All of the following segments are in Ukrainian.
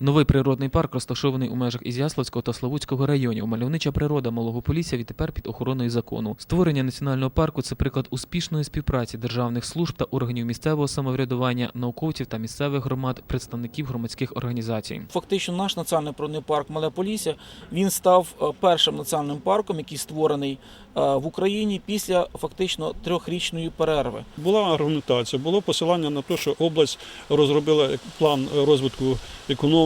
Новий природний парк розташований у межах Ізяславського та Славутського районів. Мальовнича природа Малого Полісся відтепер під охороною закону. Створення національного парку це приклад успішної співпраці державних служб та органів місцевого самоврядування, науковців та місцевих громад, представників громадських організацій. Фактично, наш національний природний парк Мале Полісся він став е, першим національним парком, який створений е, в Україні після фактично трьохрічної перерви. Була аргументація, було посилання на те, що область розробила план розвитку економіки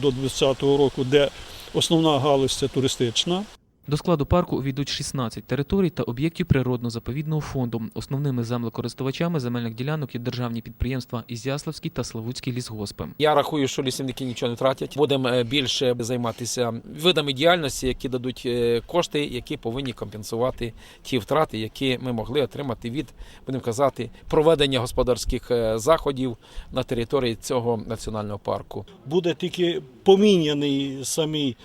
до 2020 року, де основна галузь це туристична. До складу парку увійдуть 16 територій та об'єктів природно-заповідного фонду. Основними землекористувачами земельних ділянок є державні підприємства Ізяславський та Славутський лісгоспи. Я рахую, що лісівники нічого не тратять. Будемо е, більше займатися видами діяльності, які дадуть е, кошти, які повинні компенсувати ті втрати, які ми могли отримати від, будемо казати, проведення господарських е, заходів на території цього національного парку. Буде тільки поміняний самі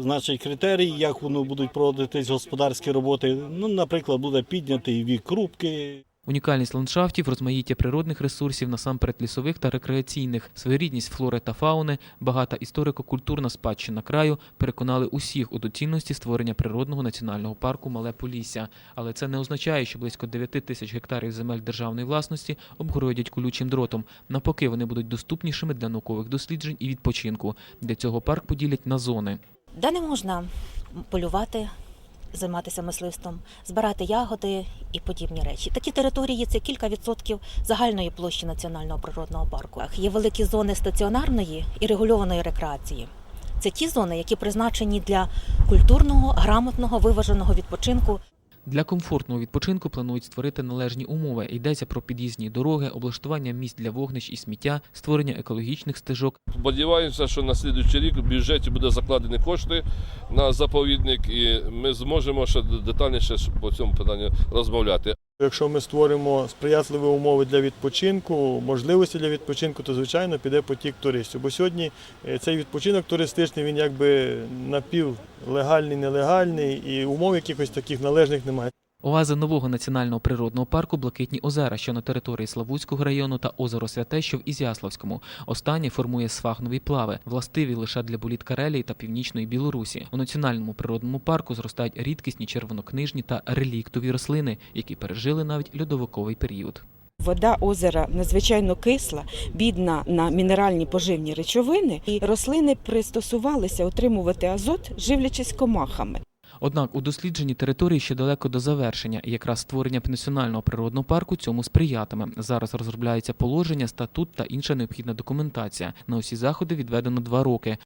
значить, критерії, як воно будуть проводитись господарські роботи. Ну, наприклад, буде піднятий вік рубки. Унікальність ландшафтів, розмаїття природних ресурсів, насамперед лісових та рекреаційних, своєрідність флори та фауни, багата історико-культурна спадщина краю переконали усіх у доцільності створення природного національного парку Мале Полісся. Але це не означає, що близько 9 тисяч гектарів земель державної власності обгородять колючим дротом. Навпаки, вони будуть доступнішими для наукових досліджень і відпочинку. Для цього парк поділять на зони. де не можна полювати, займатися мисливством, збирати ягоди і подібні речі. Такі території це кілька відсотків загальної площі національного природного парку. Є великі зони стаціонарної і регульованої рекреації. Це ті зони, які призначені для культурного, грамотного, виваженого відпочинку. Для комфортного відпочинку планують створити належні умови. Йдеться про під'їзні дороги, облаштування місць для вогнищ і сміття, створення екологічних стежок, Сподіваємося, що на слідуючий рік в бюджеті буде закладені кошти на заповідник, і ми зможемо ще детальніше по цьому питанню розмовляти. Якщо ми створимо сприятливі умови для відпочинку, можливості для відпочинку, то звичайно піде потік туристів. Бо сьогодні е, цей відпочинок туристичний він якби напівлегальний, нелегальний, і умов якихось таких належних немає. Оаза нового національного природного парку Блакитні озера, що на території Славутського району та озеро Святе, що в Ізяславському. Останнє формує сфагнові плави, властиві лише для боліт Карелії та північної Білорусі. У національному природному парку зростають рідкісні червонокнижні та реліктові рослини, які пережили навіть льодовиковий період. Вода озера надзвичайно кисла, бідна на мінеральні поживні речовини, і рослини пристосувалися отримувати азот, живлячись комахами. Однак у дослідженні території ще далеко до завершення, і якраз створення національного природного парку цьому сприятиме. Зараз розробляється положення, статут та інша необхідна документація. На усі заходи відведено два роки.